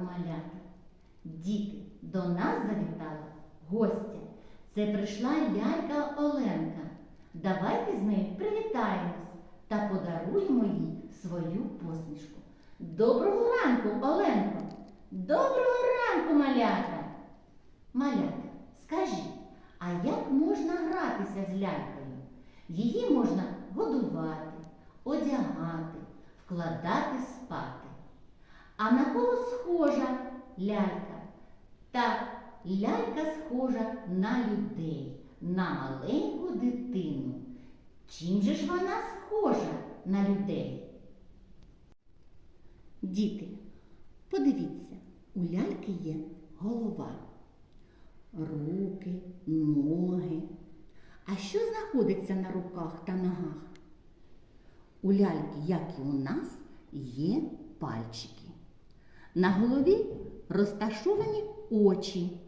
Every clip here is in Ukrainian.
малята. Діти, до нас завітала гостя. Це прийшла лялька Оленка. Давайте з нею привітаємось та подаруємо їй свою посмішку. Доброго ранку, Оленко! Доброго ранку, малята! Малята, скажіть, а як можна гратися з лялькою? Її можна годувати, одягати, вкладати спати. А на кого схожа лялька? Так, лялька схожа на людей, на маленьку дитину. Чим же ж вона схожа на людей? Діти, подивіться, у ляльки є голова, руки, ноги. А що знаходиться на руках та ногах? У ляльки, як і у нас, є пальчики. На голові розташовані очі,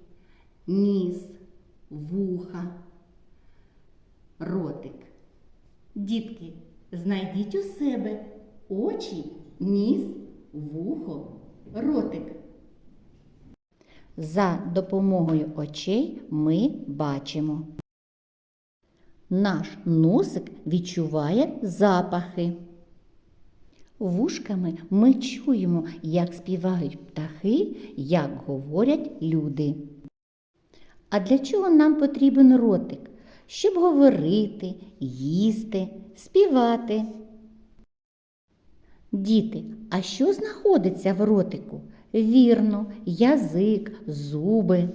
ніс, вуха, ротик. Дітки, знайдіть у себе очі, ніс, вухо, ротик. За допомогою очей ми бачимо. Наш носик відчуває запахи. Вушками ми чуємо, як співають птахи, як говорять люди. А для чого нам потрібен ротик? Щоб говорити, їсти, співати. Діти, а що знаходиться в ротику? Вірно, язик, зуби.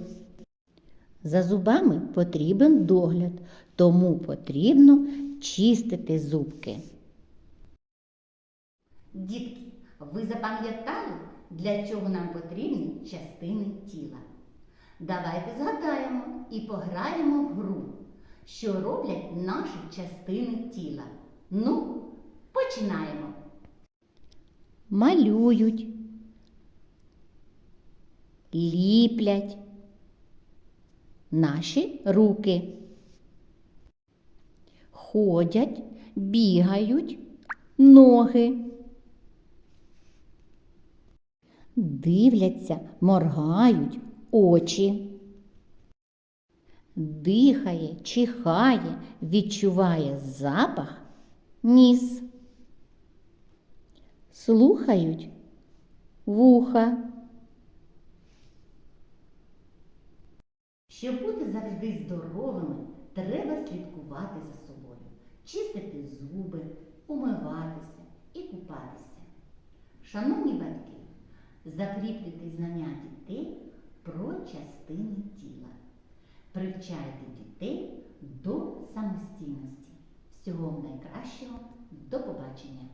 За зубами потрібен догляд, тому потрібно чистити зубки. Дітки, ви запам'ятали, для чого нам потрібні частини тіла? Давайте згадаємо і пограємо в гру, що роблять наші частини тіла. Ну, починаємо. Малюють, ліплять наші руки. Ходять, бігають ноги. Дивляться, моргають очі. Дихає, чихає, відчуває запах ніс. Слухають вуха. Щоб бути завжди здоровими, треба слідкувати за собою, чистити зуби, умиватися і купатися. Шановні батьки, закріплюйте знання дітей про частини тіла. Привчайте дітей до самостійності. Всього найкращого. До побачення!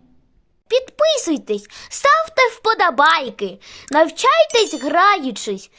Підписуйтесь, ставте вподобайки, навчайтесь граючись